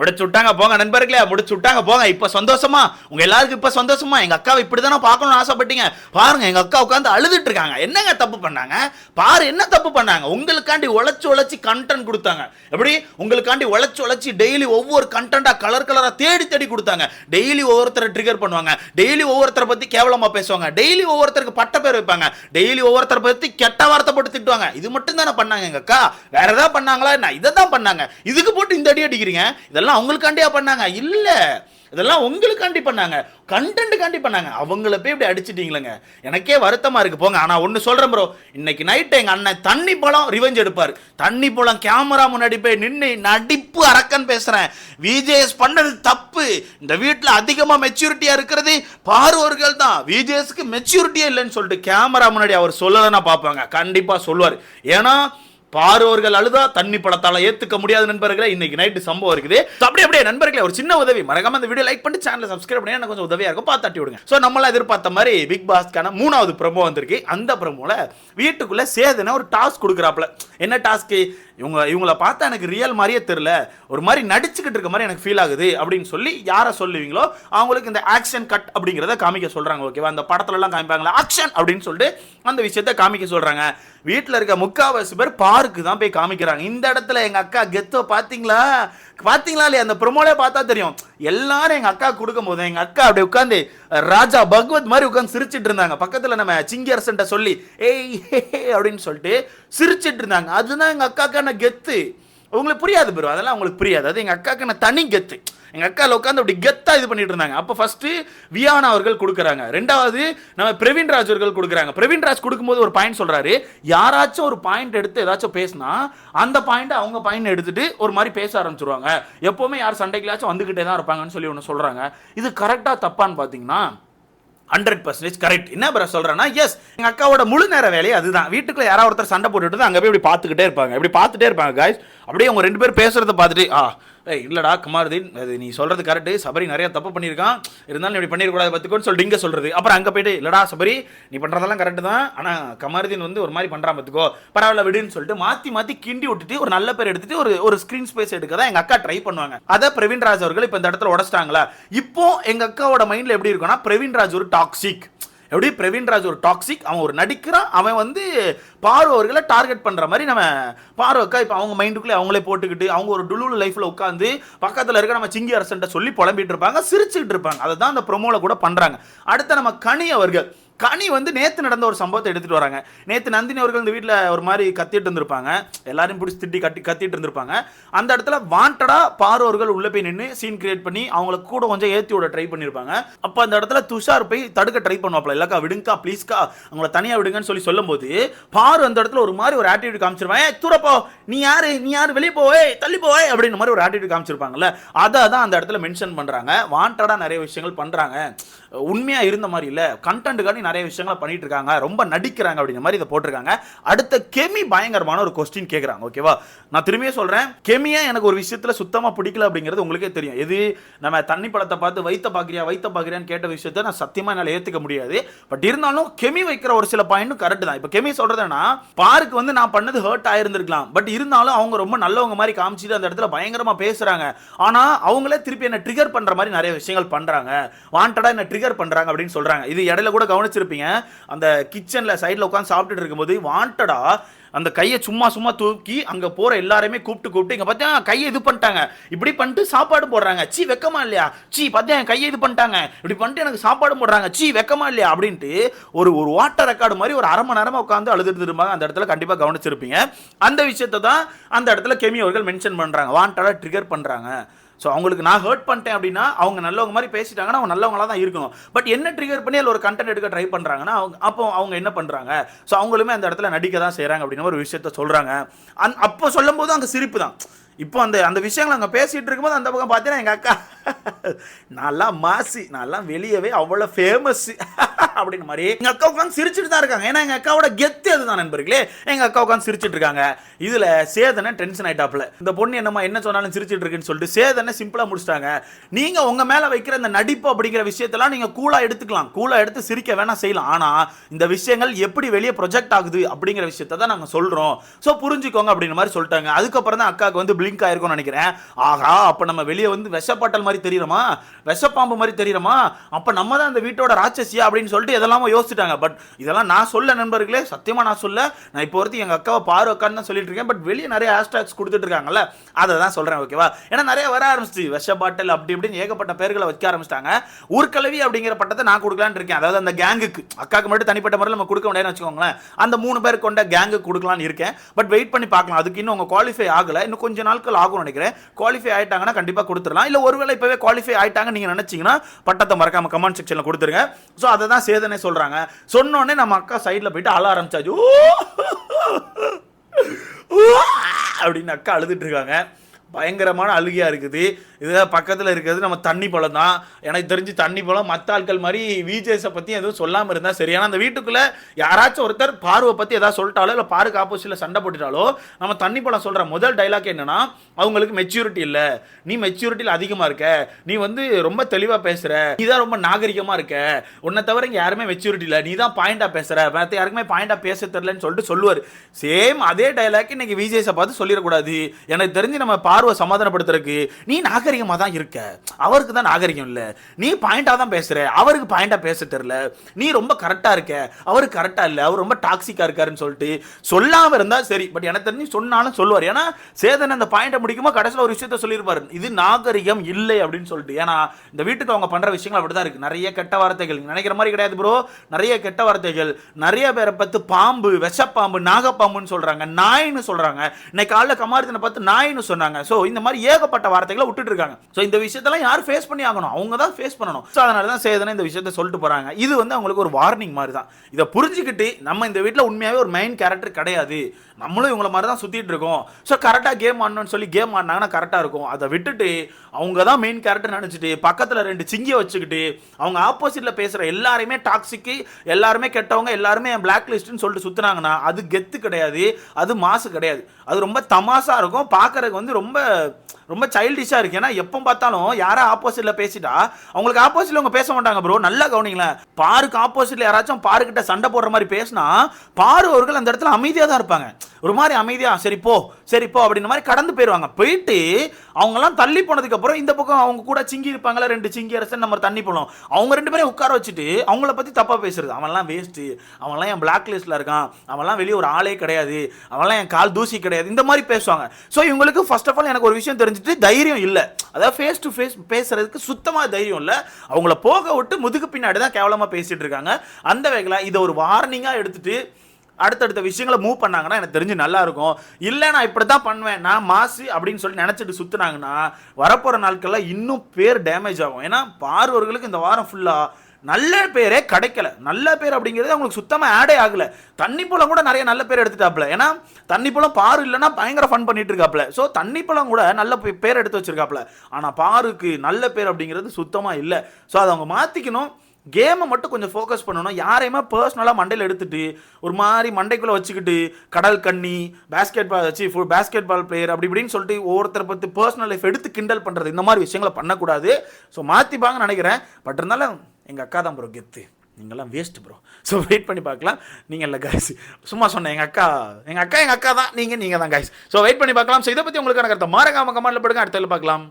முடிச்சு விட்டாங்க போங்க நண்பர்களே முடிச்சு விட்டாங்க போங்க. இப்ப சந்தோஷமா? உங்க எல்லாருக்கும் இப்ப சந்தோஷமா? எங்க அக்காவை இப்படிதானே பார்க்கணும்னு ஆசைப்பட்டீங்க? பாருங்க எங்க அக்கா உட்காந்து அழுதுட்டு இருக்காங்க என்னங்க தப்பு பண்ணாங்க? பாரு என்ன தப்பு பண்ணாங்க? உங்களுக்காண்டி உழைச்சு உழைச்சி கண்டென்ட் கொடுத்தாங்க. எப்படி? உங்களுக்காண்டி உழைச்சு உழைச்சி டெய்லி ஒவ்வொரு கண்டென்ட்டா கலர் கலரா தேடி தேடி கொடுத்தாங்க. டெய்லி ஒவ்வொருத்தரை ட்ரிகர் பண்ணுவாங்க. டெய்லி ஒவ்வொருத்தரை பத்தி கேவலமா பேசுவாங்க. டெய்லி ஒவ்வொருத்தருக்கு பட்ட பேர் வைப்பாங்க. டெய்லி ஒவ்வொருத்தரை பத்தி கெட்ட வார்த்தை போட்டு திட்டுவாங்க. இது மட்டும் தானே பண்ணாங்க எங்க அக்கா? வேற ஏதாவது பண்ணாங்களா? என்ன? இதை தான் பண்ணாங்க. இதுக்கு போட்டு இந்த அடி அடிக்கிறீங்க. இதெல்லாம் அவங்களுக்காண்டியா பண்ணாங்க. இல்ல. இதெல்லாம் உங்களுக்காண்டி பண்ணாங்க. கண்டென்ட்டுக்காண்டி பண்ணாங்க. அவங்கள போய் இப்படி அடிச்சிட்டீங்களேங்க. எனக்கே வருத்தமாக இருக்குது போங்க ஆனால் ஒன்று சொல்கிறேன் ப்ரோ இன்னைக்கு நைட்டு எங்கள் அண்ணன் தண்ணி பழம் ரிவெஞ்ச் எடுப்பார். தண்ணி பழம் கேமரா முன்னாடி போய் நின்று நடிப்பு அரக்கன் பேசுகிறேன் விஜேஎஸ் பண்ணது தப்பு. இந்த வீட்டில் அதிகமாக மெச்சூரிட்டியாக இருக்கிறது பார்வர்கள் தான். விஜேஎஸ்க்கு மெச்சூரிட்டியே இல்லைன்னு சொல்லிட்டு கேமரா முன்னாடி அவர் சொல்லலைன்னா பார்ப்பாங்க. கண்டிப்பாக சொல்லுவார். ஏன்னா பார்வர்கள் அழுதா தண்ணி படத்தால ஏத்துக்க முடியாத நண்பர்களே. இன்னைக்கு நைட்டு சம்பவம் இருக்குது. அப்படியே அப்படியே நண்பர்களே ஒரு சின்ன உதவி. மறக்காம இந்த வீடியோ லைக் பண்ணி சேனல் சப்ஸ்கிரைப் பண்ணி எனக்கு கொஞ்சம் உதவியா இருக்கும். பார்த்து தட்டி விடுங்க. ஸோ நம்மளாம் எதிர்பார்த்த மாதிரி பிக் பாஸ்க்கான மூணாவது பிரபோ வந்திருக்கு. அந்த பிரபோல வீட்டுக்குள்ள சேதனை ஒரு டாஸ்க் கொடுக்குறாப்ல என்ன டாஸ்க்கு இவங்க இவங்கள பார்த்தா எனக்கு ரியல் மாதிரியே தெரில ஒரு மாதிரி நடிச்சுக்கிட்டு இருக்க மாதிரி எனக்கு ஃபீல் ஆகுது அப்படின்னு சொல்லி யாரை சொல்லுவீங்களோ அவங்களுக்கு இந்த ஆக்ஷன் கட் அப்படிங்கிறத காமிக்க சொல்கிறாங்க ஓகேவா அந்த படத்துலலாம் காமிப்பாங்களா ஆக்ஷன் அப்படின்னு சொல்லிட்டு அந்த விஷயத்த காமிக்க சொல்கிறாங்க வீட்டில் இருக்க முக்காவாசி பேர் பார்க்கு தான் போய் காமிக்கிறாங்க. இந்த இடத்துல எங்கள் அக்கா கெத்தோ பார்த்தீங்களா பார்த்தீங்களா இல்லையா? அந்த ப்ரொமோலே பார்த்தா தெரியும். எல்லாரும் எங்கள் அக்கா கொடுக்கும் போது எங்கள் அக்கா அப்படி உட்காந்து ராஜா பகவத் மாதிரி உட்காந்து சிரிச்சிட்டு இருந்தாங்க. பக்கத்தில் நம்ம சிங்கி அரசன்ட்ட சொல்லி ஏய் அப்படின்னு சொல்லிட்டு சிரிச்சிட்டு இருந்தாங்க. அதுதான் எங்கள் அக்காக்கான கெத்து. உங்களுக்கு புரியாது ப்ரோ அதெல்லாம் உங்களுக்கு புரியாது. அது எங்கள் அக்காவுக்கு நான் தனி கெத்து. எங்கள் அக்காவில் உட்காந்து அப்படி கெத்தாக இது பண்ணிட்டு இருந்தாங்க. அப்போ ஃபஸ்ட்டு வியானா அவர்கள் கொடுக்குறாங்க. ரெண்டாவது நம்ம பிரவீன் ராஜ் அவர்கள் கொடுக்குறாங்க. பிரவீன் ராஜ் கொடுக்கும்போது ஒரு பாயிண்ட் சொல்கிறாரு யாராச்சும் ஒரு பாயிண்ட் எடுத்து ஏதாச்சும் பேசினா அந்த பாயிண்ட் அவங்க பாயிண்ட் எடுத்துட்டு ஒரு மாதிரி பேச ஆரம்பிச்சிருவாங்க. எப்போவுமே யார் சண்டைக்குள்ளாச்சும் வந்துக்கிட்டே தான் இருப்பாங்கன்னு சொல்லி ஒன்று சொல்கிறாங்க இது கரெக்டாக தப்பான்னு பார்த்தீங்கன்னா ஹண்ட்ரட் பர்சன்டேஜ் கரெக்ட் என்ன பிற சொல்கிறேன்னா எஸ் எங்கள் அக்காவோட முழு நேர வேலையை அதுதான். வீட்டுக்குள்ள யாராவது ஒருத்தர் சண்டை போட்டுட்டு அங்கே போய் இப்படி பார்த்துக்கிட்டே இருப்பாங்க. இப்படி பார்த்துட்டே இருப்பாங்க காய்ஸ் அப்படியே அவங்க ரெண்டு பேர் பேசுகிறத பார்த்துட்டு ஆ ஏய் இல்லடா குமாரதீன் அது நீ சொல்கிறது கரெக்டு சபரி நிறைய தப்பு பண்ணியிருக்கான். இருந்தாலும் நீ இப்படி பண்ணிடக்கூடாது பார்த்துக்கோன்னு சொல்லிட்டு இங்கே சொல்கிறது அப்புறம் அங்கே போயிட்டு இல்லடா சபரி நீ பண்ணுறதெல்லாம் கரெக்டு தான். ஆனால் கமருதீன் வந்து ஒரு மாதிரி பண்ணுறான் பார்த்துக்கோ. பரவாயில்ல விடுன்னு சொல்லிட்டு மாற்றி மாற்றி கிண்டி விட்டுட்டு ஒரு நல்ல பேர் எடுத்துட்டு ஒரு ஒரு ஸ்க்ரீன் ஸ்பேஸ் எடுக்க தான் எங்கள் அக்கா ட்ரை பண்ணுவாங்க. அதை பிரவீன் ராஜ் அவர்கள் இப்போ இந்த இடத்துல உடச்சிட்டாங்களா? இப்போ எங்கள் அக்காவோட மைண்டில் எப்படி இருக்கும்னா பிரவீன் ராஜ் ஒரு டாக்ஸிக் எப்படி பிரவீன் ராஜ் ஒரு டாக்ஸிக் அவன் ஒரு நடிக்கிறான் அவன் வந்து பார்வர்களை டார்கெட் பண்ணுற மாதிரி நம்ம பார்வக்கா இப்போ அவங்க மைண்டுக்குள்ளே அவங்களே போட்டுக்கிட்டு அவங்க ஒரு டுலூல் லைஃப்பில் உட்காந்து பக்கத்தில் இருக்க நம்ம சிங்கி அரசன்ட்ட சொல்லி புலம்பிட்டு இருப்பாங்க சிரிச்சுக்கிட்டு இருப்பாங்க. அதை தான் அந்த ப்ரொமோவில் கூட பண்ணுறாங்க அடுத்து நம்ம கனி அவர்கள். கனி வந்து நேற்று நடந்த ஒரு சம்பவத்தை எடுத்துட்டு வராங்க. நேற்று நந்தினி அவர்கள் இந்த வீட்டில் ஒரு மாதிரி கத்திட்டு இருந்திருப்பாங்க. எல்லாரையும் பிடிச்சி திட்டி கட்டி கத்திட்டு இருந்திருப்பாங்க. அந்த இடத்துல வாண்டடாக பார்வர்கள் உள்ளே போய் நின்று சீன் கிரியேட் பண்ணி அவங்கள கூட கொஞ்சம் ஏற்றி விட ட்ரை பண்ணியிருப்பாங்க அப்போ அந்த இடத்துல துஷார் போய் தடுக்க ட்ரை பண்ணுவாப்ல. இல்லக்கா விடுங்கக்கா ப்ளீஸ்க்கா அவங்கள தனியாக விடுங்கன்னு சொல்லி சொல்லும்போது பார் அந்த இடத்துல ஒரு மாதிரி ஒரு ஆட்டிடியூட் காமிச்சிருப்பாங்க. ஏ தூரப்போ நீ யார்? நீ யார்? வெளியே போவே தள்ளி போவே அப்படின்ற மாதிரி ஒரு ஆட்டிடியூட் காமிச்சிருப்பாங்கல்ல. அதை தான் அந்த இடத்துல மென்ஷன் பண்ணுறாங்க வாண்டடாக நிறைய விஷயங்கள் பண்ணுறாங்க உண்மையாக இருந்த மாதிரி இல்லை. கண்டென்ட்டுக்காண்டி நிறைய விஷயங்களை பண்ணிட்டு இருக்காங்க ரொம்ப நடிக்கிறாங்க அப்படிங்கிற மாதிரி இதை போட்டிருக்காங்க. அடுத்த கெமி பயங்கரமான ஒரு கொஸ்டின் கேட்குறாங்க ஓகேவா நான் திரும்பியே சொல்றேன் கெமியா எனக்கு ஒரு விஷயத்தில் சுத்தமா பிடிக்கல அப்படிங்கிறது உங்களுக்கே தெரியும். எது? நம்ம தண்ணி பழத்தை பார்த்து வைத்த பார்க்குறியா வைத்த பார்க்குறியான்னு கேட்ட விஷயத்த நான் சத்தியமாக என்னால் ஏற்றுக்க முடியாது. பட் இருந்தாலும் கெமி வைக்கிற ஒரு சில பாயிண்ட்டும் கரெக்ட் தான். இப்போ கெமி சொல்றதுன்னா பார்க்கு வந்து நான் பண்ணது ஹர்ட் ஆயிருந்திருக்கலாம். பட் இருந்தாலும் அவங்க ரொம்ப நல்லவங்க மாதிரி காமிச்சிட்டு அந்த இடத்துல பயங்கரமா பேசுறாங்க. ஆனால் அவங்களே திருப்பி என்ன ட்ரிகர் பண்ற மாதிரி நிறைய விஷயங்கள் பண்றாங்க. வாண்டடாக என்ன ட்ரிகர் பண்றாங்க அப்படின்னு சொல்றாங்க. இது இடையில கூட கவனிச்சு கவனிச்சிருப்பீங்க அந்த கிச்சன்ல சைடுல உட்காந்து சாப்பிட்டுட்டு இருக்கும்போது வாண்டடா அந்த கையை சும்மா சும்மா தூக்கி அங்க போற எல்லாருமே கூப்பிட்டு கூப்பிட்டு இங்க பார்த்தா கையை இது பண்ணிட்டாங்க. இப்படி பண்ணிட்டு சாப்பாடு போடுறாங்க. சீ வெக்கமா இல்லையா? சீ பார்த்தா என் கையை இது பண்ணிட்டாங்க. இப்படி பண்ணிட்டு எனக்கு சாப்பாடு போடுறாங்க. சீ வெக்கமா இல்லையா? அப்படின்ட்டு ஒரு ஒரு வாட்டர் ரெக்கார்டு மாதிரி ஒரு அரை மணி நேரமா உட்காந்து அழுதுட்டு அந்த இடத்துல கண்டிப்பாக கவனிச்சிருப்பீங்க. அந்த விஷயத்தை தான் அந்த இடத்துல கெமி அவர்கள் மென்ஷன் பண்ணுறாங்க வாண்டடா ட்ரிகர் பண்ணுறாங்க ஸோ அவங்களுக்கு நான் ஹர்ட் பண்ணிட்டேன் அப்படின்னா அவங்க நல்லவங்க மாதிரி பேசிட்டாங்கன்னா அவங்க நல்லவங்களா தான் இருக்கணும். பட் என்ன ட்ரிகர் பண்ணி அதில் ஒரு கண்டென்ட் எடுக்க ட்ரை பண்ணுறாங்கன்னா அவங்க அப்போ அவங்க என்ன பண்ணுறாங்க ஸோ அவங்களுமே அந்த இடத்துல நடிக்க தான் செய்கிறாங்க அப்படின்னு ஒரு விஷயத்த சொல்கிறாங்க அந் அப்போ சொல்லும்போது அங்கே சிரிப்பு தான். இப்போ அந்த அந்த விஷயங்கள் அங்கே பேசிகிட்டு இருக்கும்போது அந்த பக்கம் பார்த்தீங்கன்னா எங்கள் அக்கா நான்லாம் மாசி நான்லாம் வெளியவே அவ்வளோ ஃபேமஸ் அப்படின்னு மாதிரி எங்கள் அக்கா உட்காந்து சிரிச்சுட்டு தான் இருக்காங்க. ஏன்னா எங்கள் அக்காவோட கெத்து அதுதான் நண்பர்களே. எங்கள் அக்கா உட்காந்து சிரிச்சுட்டு இருக்காங்க. இதில் சேதனை டென்ஷன் ஆயிட்டாப்ல இந்த பொண்ணு என்னம்மா என்ன சொன்னாலும் சிரிச்சுட்டு இருக்குன்னு சொல்லிட்டு சேதனை சிம்பிளாக முடிச்சிட்டாங்க. நீங்கள் உங்கள் மேலே வைக்கிற இந்த நடிப்பு அப்படிங்கிற விஷயத்தெல்லாம் நீங்கள் கூலாக எடுத்துக்கலாம். கூலாக எடுத்து சிரிக்க வேணால் செய்யலாம். ஆனால் இந்த விஷயங்கள் எப்படி வெளியே ப்ரொஜெக்ட் ஆகுது அப்படிங்கிற விஷயத்த தான் நாங்கள் சொல்கிறோம் ஸோ புரிஞ்சுக்கோங்க அப்படிங்கிற மாதிரி சொல்லிட்டாங்க. அதுக்கப்புறம் தான் அக்காவுக்கு வந்து பிளிங்க் ஆயிருக்கும்னு நினைக்கிறேன். ஆகா அப்ப நம்ம வெளியே வந்து விஷப்பாட்டல் மாதிரி தெரியுறோமா? விஷப்பாம்பு மாதிரி தெரியுறோமா? அப்ப நம்ம தான் இந்த வீட்டோட ராட்சசியா அப்படின்னு சொல்லிட்டு இதெல்லாம யோசிச்சுட்டாங்க. பட் இதெல்லாம் நான் சொல்ல நண்பர்களே சத்தியமா நான் சொல்ல. நான் இப்போ வரைக்கும் எங்க அக்காவை பாரு அக்கான்னு தான் சொல்லிட்டு இருக்கேன். பட் வெளியே நிறைய ஹேஷ்டாக்ஸ் கொடுத்துட்டு இருக்காங்கல்ல அதை தான் சொல்றேன் ஓகேவா ஏன்னா நிறைய வர ஆரம்பிச்சு விஷ பாட்டல் அப்படி இப்படின்னு ஏகப்பட்ட பேர்களை வைக்க ஆரம்பிச்சிட்டாங்க. ஊர்க்கலவி அப்படிங்கிற பட்டத்தை நான் கொடுக்கலான்னு இருக்கேன். அதாவது அந்த கேங்குக்கு அக்காக்கு மட்டும் தனிப்பட்ட முறையில் நம்ம கொடுக்க முடியாதுன்னு வச்சுக்கோங்களேன். அந்த மூணு பேர் கொண்ட கேங்கு கொடுக்கலான்னு இருக்கேன். பட் வெயிட் பண்ணி பார்க்கலாம். அதுக்கு இன்னும் உங்க குவாலிஃபை ஆகல. இன்னும் கொஞ்ச நாட்கள் ஆகும்னு நினைக்கிறேன். குவாலிஃபை ஆயிட்டாங்கன்னா கண்டிப்பாக கொடுத்துடலாம். இல்லை ஒருவேளை இப்போவே குவாலிஃபை ஆயிட்டாங்க நீங்கள் நினச்சிங்கன்னா பட்டத்தை மறக்காம கமெண்ட் செக்ஷனில் கொடுத்துருங்க. ஸோ அதை தான் சேதனே சொல்கிறாங்க சொன்னோடனே நம்ம அக்கா சைடில் போயிட்டு அழ ஆரம்பிச்சாச்சு. அப்படின்னு அக்கா அழுதுட்டு இருக்காங்க. பயங்கரமான அழுகையாக இருக்குது. இது பக்கத்தில் இருக்கிறது நம்ம தண்ணி பழம் தான். எனக்கு தெரிஞ்சு தண்ணி பழம் மற்ற ஆட்கள் மாதிரி விஜேஸை பற்றி எதுவும் சொல்லாமல் இருந்தால் சரி. ஏன்னா அந்த வீட்டுக்குள்ளே யாராச்சும் ஒருத்தர் பார்வை பற்றி எதாவது சொல்லிட்டாலோ இல்லை பாருக்கு ஆப்போசிட்டில் சண்டை போட்டுட்டாலோ நம்ம தண்ணி பழம் சொல்கிற முதல் டைலாக் என்னென்னா அவங்களுக்கு மெச்சூரிட்டி இல்லை. நீ மெச்சூரிட்டியில் அதிகமாக இருக்க. நீ வந்து ரொம்ப தெளிவாக பேசுகிற நீ தான் ரொம்ப நாகரிகமாக இருக்க. உன்னை தவிர இங்கே யாருமே மெச்சூரிட்டி இல்லை. நீ தான் பாயிண்டாக பேசுகிற மற்ற யாருக்குமே பாயிண்டாக பேச தெரிலன்னு சொல்லிட்டு சொல்லுவார். சேம் அதே டைலாக் இன்னைக்கு விஜேஸை பார்த்து சொல்லிடக்கூடாது. எனக்கு தெரிஞ்சு நம்ம பார்வை சமாதானப்படுத்துறதுக்கு நீ நாகரிகமாக தான் இருக்க. அவருக்கு தான் நாகரிகம் இல்லை. நீ பாயிண்டாக தான் பேசுற. அவருக்கு பாயிண்டாக பேச தெரில நீ ரொம்ப கரெக்டாக இருக்க. அவருக்கு கரெக்டாக இல்லை. அவர் ரொம்ப டாக்ஸிக்காக இருக்காருன்னு சொல்லிட்டு சொல்லாமல் இருந்தால் சரி. பட் எனக்கு தெரிஞ்சு சொன்னாலும் சொல்லுவார். ஏன்னா சேதன் அந்த பாயிண்டை முடிக்குமோ கடைசியில் ஒரு விஷயத்த சொல்லியிருப்பார். இது நாகரிகம் இல்லை அப்படின்னு சொல்லிட்டு. ஏன்னா இந்த வீட்டுக்கு அவங்க பண்ணுற விஷயங்கள் அப்படி தான் இருக்குது நிறைய கெட்ட வார்த்தைகள். நினைக்கிற மாதிரி கிடையாது ப்ரோ நிறைய கெட்ட வார்த்தைகள். நிறைய பேரை பார்த்து பாம்பு விஷப்பாம்பு நாகப்பாம்புன்னு சொல்கிறாங்க நாயின்னு சொல்கிறாங்க இன்னைக்கு காலைல கமாரத்தினை பார்த்து நாயின்னு சொன்னாங்க. ஸோ இந்த மாதிரி ஏகப்பட்ட வார்த்தைகளை விட்டுட்டு இருக்காங்க. ஸோ இந்த விஷயத்தெல்லாம் யார் ஃபேஸ் பண்ணி ஆகணும். அவங்க தான் ஃபேஸ் பண்ணணும். ஸோ அதனால தான் சேதனை இந்த விஷயத்த சொல்லிட்டு போகிறாங்க இது வந்து அவங்களுக்கு ஒரு வார்னிங் மாதிரி தான். இதை புரிஞ்சுக்கிட்டு நம்ம இந்த வீட்டில் உண்மையாகவே ஒரு மெயின் கேரக்டர் கிடையாது. நம்மளும் இவங்கள மாதிரி தான் சுற்றிட்டு இருக்கோம். ஸோ கரெக்டாக கேம் ஆடணும்னு சொல்லி கேம் ஆடினாங்கன்னா கரெக்டாக இருக்கும். அதை விட்டுட்டு அவங்க தான் மெயின் கேரக்டர் நினச்சிட்டு பக்கத்தில் ரெண்டு சிங்கியை வச்சுக்கிட்டு அவங்க ஆப்போசிட்டில் பேசுகிற எல்லாருமே டாக்ஸிக்கு எல்லாருமே கெட்டவங்க எல்லாருமே பிளாக் லிஸ்ட்னு சொல்லிட்டு சுற்றுனாங்கன்னா அது கெத்து கிடையாது. அது மாசு கிடையாது. அது ரொம்ப தமாசாக இருக்கும். பார்க்கறதுக்கு வந்து ரொம்ப ரொம்ப சைல்டிஷாக இருக்கு. ஏன்னா எப்போ பார்த்தாலும் யாரா ஆப்போசிட்டில் பேசிட்டா அவங்களுக்கு ஆப்போசிட்டில் அவங்க பேச மாட்டாங்க ப்ரோ நல்லா கவனிங்களேன். பாருக்கு ஆப்போசிட்டில் யாராச்சும் பாருக்கிட்ட சண்டை போடுற மாதிரி பேசினா பாரு அவர்கள் அந்த இடத்துல அமைதியாக தான் இருப்பாங்க. ஒரு மாதிரி அமைதியா சரி போ சரி இப்போ அப்படின்ற மாதிரி கடந்து போயிடுவாங்க போயிட்டு அவங்கெல்லாம் தள்ளி போனதுக்கப்புறம் இந்த பக்கம் அவங்க கூட சிங்கி இருப்பாங்களா ரெண்டு சிங்கி அரசன் நம்ம தண்ணி போனோம். அவங்க ரெண்டு பேரையும் உட்கார வச்சுட்டு அவங்கள பற்றி தப்பாக பேசுறது. அவன்லாம் வேஸ்ட்டு அவன்லாம் என் பிளாக் லிஸ்ட்டில் இருக்கான். அவன்லாம் வெளியே ஒரு ஆளே கிடையாது. அவன்லாம் என் கால் தூசி கிடையாது. இந்த மாதிரி பேசுவாங்க. ஸோ இவங்களுக்கு ஃபர்ஸ்ட் ஆஃப் ஆல் எனக்கு ஒரு விஷயம் தெரிஞ்சுட்டு தைரியம் இல்லை. அதாவது ஃபேஸ் டு ஃபேஸ் பேசுறதுக்கு சுத்தமாக தைரியம் இல்லை. அவங்கள போக விட்டு முதுகு பின்னாடி தான் கேவலமாக பேசிகிட்டு இருக்காங்க. அந்த வகையில் இதை ஒரு வார்னிங்காக எடுத்துகிட்டு அடுத்தடுத்த விஷயங்களை மூவ் பண்ணாங்கன்னா எனக்கு தெரிஞ்சு நல்லா இருக்கும் இல்லை நான் இப்படி தான் பண்ணுவேன். நான் மாசு அப்படின்னு சொல்லி நினச்சிட்டு சுற்றுனாங்கன்னா வரப்போகிற நாட்களில் இன்னும் பேர் டேமேஜ் ஆகும். ஏன்னா பார்வர்களுக்கு இந்த வாரம் ஃபுல்லாக நல்ல பேரே கிடைக்கல. நல்ல பேர் அப்படிங்கிறது அவங்களுக்கு சுத்தமாக ஆடே ஆகல. தண்ணி பழம் கூட நிறைய நல்ல பேர் எடுத்துட்டாப்ல ஏன்னா தண்ணி பழம் பாரு இல்லைன்னா பயங்கர ஃபன் பண்ணிட்டு இருக்காப்ல ஸோ தண்ணி பழம் கூட நல்ல பேர் எடுத்து வச்சிருக்காப்ல ஆனால் பாருக்கு நல்ல பேர் அப்படிங்கிறது சுத்தமாக இல்லை. ஸோ அதை அவங்க மாற்றிக்கணும் கேமை மட்டும் கொஞ்சம் ஃபோக்கஸ் பண்ணணும். யாரையுமே பர்சனலாக மண்டையில் எடுத்துட்டு ஒரு மாதிரி மண்டைக்குள்ளே வச்சுக்கிட்டு கடல் கண்ணி பேஸ்கெட் பால் வச்சு ஃபுல் பேஸ்கெட் பால் பிளேயர் அப்படி இப்படின்னு சொல்லிட்டு ஒவ்வொருத்தரை பற்றி பர்சனல் லைஃப் எடுத்து கிண்டல் பண்ணுறது இந்த மாதிரி விஷயங்களை பண்ணக்கூடாது. ஸோ மாற்றிப்பாங்கன்னு நினைக்கிறேன். பட் இருந்தாலும் எங்கள் அக்கா தான் ப்ரோ கெத்து. நீங்கள்லாம் வேஸ்ட் ப்ரோ ஸோ வெயிட் பண்ணி பார்க்கலாம். நீங்கள் இல்லை காய்ஸ் சும்மா சொன்னேன் எங்கள் அக்கா எங்கள் அக்கா எங்கள் அக்கா தான். நீங்கள் நீங்கள் தான் காய்ஸ் ஸோ வெயிட் பண்ணி பார்க்கலாம். ஸோ இதை பற்றி உங்களுக்கான கருத்தை. மாறக்காம கமெண்ட்டில் போடுங்க. அடுத்த பார்க்கலாம்.